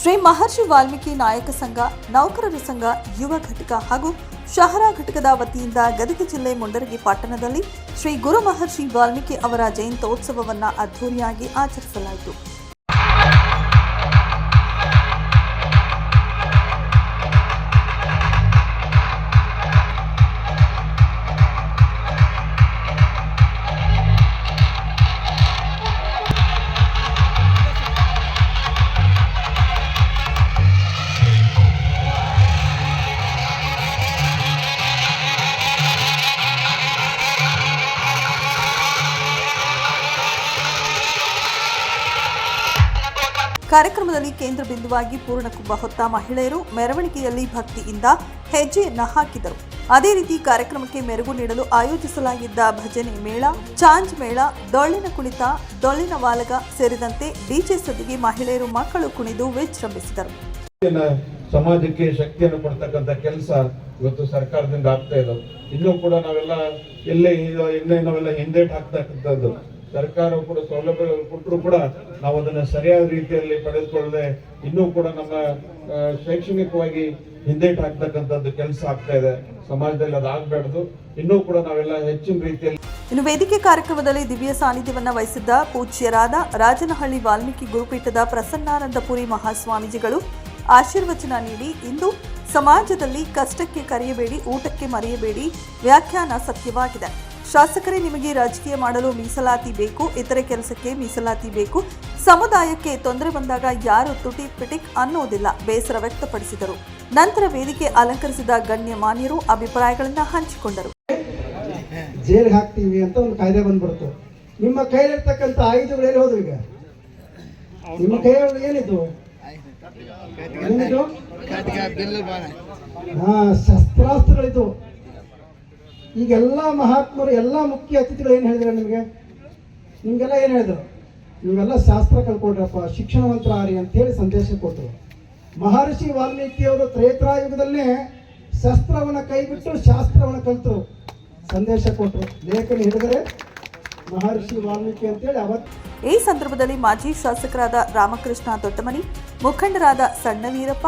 ಶ್ರೀ ಮಹರ್ಷಿ ವಾಲ್ಮೀಕಿ ನಾಯಕ ಸಂಘ, ನೌಕರರ ಸಂಘ, ಯುವ ಘಟಕ ಹಾಗೂ ಶಹರ ಘಟಕದ ವತಿಯಿಂದ ಗದಗ ಜಿಲ್ಲೆ ಮುಂಡರಗಿ ಪಟ್ಟಣದಲ್ಲಿ ಶ್ರೀ ಗುರು ಮಹರ್ಷಿ ವಾಲ್ಮೀಕಿ ಅವರ ಜಯಂತೋತ್ಸವವನ್ನು ಅದ್ಧೂರಿಯಾಗಿ ಆಚರಿಸಲಾಯಿತು. ಕಾರ್ಯಕ್ರಮದಲ್ಲಿ ಕೇಂದ್ರ ಬಿಂದುವಾಗಿ ಪೂರ್ಣಕುಂಭ ಹೊತ್ತ ಮಹಿಳೆಯರು ಮೆರವಣಿಗೆಯಲ್ಲಿ ಭಕ್ತಿಯಿಂದ ಹೆಜ್ಜೆಯನ್ನ ಹಾಕಿದರು. ಅದೇ ರೀತಿ ಕಾರ್ಯಕ್ರಮಕ್ಕೆ ಮೆರುಗು ನೀಡಲು ಆಯೋಜಿಸಲಾಗಿದ್ದ ಭಜನೆ ಮೇಳ, ಚಾಂಜ್ ಮೇಳ ದೊಳ್ಳಿನ ಕುಣಿತ ದೊಳ್ಳಿನ ವಾಲಗ ಸೇರಿದಂತೆ ಡಿಜೆ ಸದ್ದಿಗೆ ಮಹಿಳೆಯರು ಮಕ್ಕಳು ಕುಣಿದು ವಿಜೃಂಭಿಸಿದರು. ಸಮಾಜಕ್ಕೆ ಶಕ್ತಿಯನ್ನು ಕೊಡ್ತಕ್ಕಂಥ ಕೆಲಸ ಇವತ್ತು ಸರ್ಕಾರದಿಂದ ಆಗ್ತಾ ಇದಾವೆ ಇನ್ನೂ ಕೂಡ ನಾವೆಲ್ಲ ಎಲ್ಲೇ ನಾವೆಲ್ಲ ಹಿಂದೇಟ್ ಹಾಕ್ತಕ್ಕಂಥದ್ದು ಸರ್ಕಾರ ಕೂಡ ಸೌಲಭ್ಯಗಳು ಕೊಟ್ಟರು ಕೂಡ ನಾವು ಅದನ್ನು ಸರಿಯಾದ ರೀತಿಯಲ್ಲಿ ಪಡೆದುಕೊಳ್ಳದೆ ಇನ್ನೂ ಕೂಡ ನಮ್ಮ ಶೈಕ್ಷಣಿಕವಾಗಿ ಹಿಂದೇಟ್ ಹಾಕ್ತಕ್ಕಂಥದ್ದು ಕೆಲಸ ಆಗ್ತಾ ಇದೆ. ಸಮಾಜದಲ್ಲಿ ಅದಾಗಬಾರ್ದು ಇನ್ನೂ ಕೂಡ ನಾವೆಲ್ಲ ಹೆಚ್ಚಿನ ರೀತಿಯಲ್ಲಿ ಇನ್ನು ವೇದಿಕೆ ಕಾರ್ಯಕ್ರಮದಲ್ಲಿ ದಿವ್ಯ ಸಾನ್ನಿಧ್ಯವನ್ನು ವಹಿಸಿದ್ದ ಪೂಜ್ಯರಾದ ರಾಜನಹಳ್ಳಿ ವಾಲ್ಮೀಕಿ ಗುರುಪೀಠದ ಪ್ರಸನ್ನಾನಂದಪುರಿ ಮಹಾಸ್ವಾಮೀಜಿಗಳು ಆಶೀರ್ವಚನ ನೀಡಿ, ಇಂದು ಸಮಾಜದಲ್ಲಿ ಕಷ್ಟಕ್ಕೆ ಕರೆಯಬೇಡಿ, ಊಟಕ್ಕೆ ಮರೆಯಬೇಡಿ ವ್ಯಾಖ್ಯಾನ ಸತ್ಯವಾಗಿದೆ. ಶಾಸಕರೇ ನಿಮಗೆ ರಾಜಕೀಯ ಮಾಡಲು ಮೀಸಲಾತಿ ಬೇಕು ಇತರೆ ಕೆಲಸಕ್ಕೆ ಮೀಸಲಾತಿ ಬೇಕು. ಸಮುದಾಯಕ್ಕೆ ತೊಂದರೆ ಬಂದಾಗ ಯಾರು ತುಟಿ ಪಿಟಿಕ್ ಅನ್ನೋದಿಲ್ಲ ಬೇಸರ ವ್ಯಕ್ತಪಡಿಸಿದರು. ನಂತರ ವೇದಿಕೆ ಅಲಂಕರಿಸಿದ ಗಣ್ಯ ಮಾನ್ಯರು ಅಭಿಪ್ರಾಯಗಳನ್ನು ಹಂಚಿಕೊಂಡರು. ಜೈಲ್ಗೆ ಹಾಕ್ತೀವಿ ಅಂತ ಒಂದು ಕಾಯ್ದೆ ಬಂದ್ಬಿಡ್ತು. ನಿಮ್ಮ ಕೈಲಿರ್ತಕ್ಕಂಥ ಆಯುಧಗಳು ಎಲ್ಲಿ ಹೋದ್ವು ಈಗ? ನಿಮ್ಮ ಕೈಯೊಳಗೆ ಏನಿತ್ತು ಹಾ ಹಾ ಈಗೆಲ್ಲ ಮಹಾತ್ಮರು, ಎಲ್ಲ ಮುಖ್ಯ ಅತಿಥಿಗಳು ಏನು ಹೇಳಿದ್ರು ನಿಮಗೆ? ನಿಮಗೆಲ್ಲ ಏನು ಹೇಳಿದ್ರು? ನೀವೆಲ್ಲ ಶಾಸ್ತ್ರ ಕಲ್ಕೊಡ್ರಪ್ಪ ಶಿಕ್ಷಣವಂತರಾರಿ ಅಂತೇಳಿ ಸಂದೇಶ ಕೊಟ್ಟರು ಮಹರ್ಷಿ ವಾಲ್ಮೀಕಿಯವರು ತ್ರೇತ್ರಾಯುಗದಲ್ಲೇ ಶಸ್ತ್ರವನ್ನು ಕೈಬಿಟ್ಟು ಶಾಸ್ತ್ರವನ್ನು ಕಲಿತರು. ಸಂದೇಶ ಕೊಟ್ಟರು ಲೇಖನ ಹಿಡಿದರೆ ಮಹರ್ಷಿ ವಾಲ್ಮೀಕಿ ಅಂತೇಳಿ ಅವತ್ತು ಈ ಸಂದರ್ಭದಲ್ಲಿ ಮಾಜಿ ಶಾಸಕರಾದ ರಾಮಕೃಷ್ಣ ದೊಡ್ಡಮನಿ, ಮುಖಂಡರಾದ Sanna Veerappa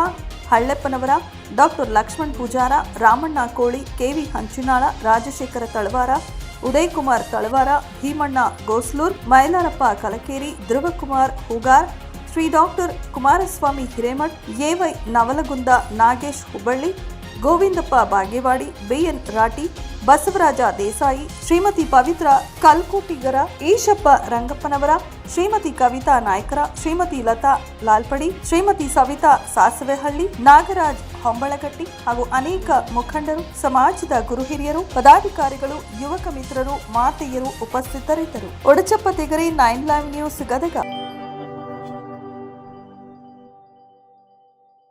Halleppanavar doctor Lakshman Pujara, Ramanna Koli, KV Hanchinal, Rajashekhara Talawar Uday Kumar Talawar, Bhimanna Goslur, Mailarappa Kalakeri, Dhruvakumar Hugar, Shri doctor Kumaraswamy Hiremath AY Navalgund Nagesh Hubballi Govindappa Bagewadi, BN Rati Basavaraja Desai, Shrimati ಪವಿತ್ರ ಕಲ್ಕೋಟಿಗರ ಈಶಪ್ಪ ರಂಗಪ್ಪನವರ, ಶ್ರೀಮತಿ ಕವಿತಾ ನಾಯ್ಕರ, ಶ್ರೀಮತಿ ಲತಾ ಲಾಲ್ಪಡಿ, ಶ್ರೀಮತಿ ಸವಿತಾ ಸಾಸವೆಹಳ್ಳಿ, ನಾಗರಾಜ್ ಹೊಂಬಳಗಟ್ಟಿ ಹಾಗೂ ಅನೇಕ ಮುಖಂಡರು, ಸಮಾಜದ ಗುರು ಹಿರಿಯರು, ಪದಾಧಿಕಾರಿಗಳು, ಯುವಕ ಮಿತ್ರರು, ಮಾತೆಯರು ಉಪಸ್ಥಿತರಿದ್ದರು. Odachappa Tegari, nine live news Gadag.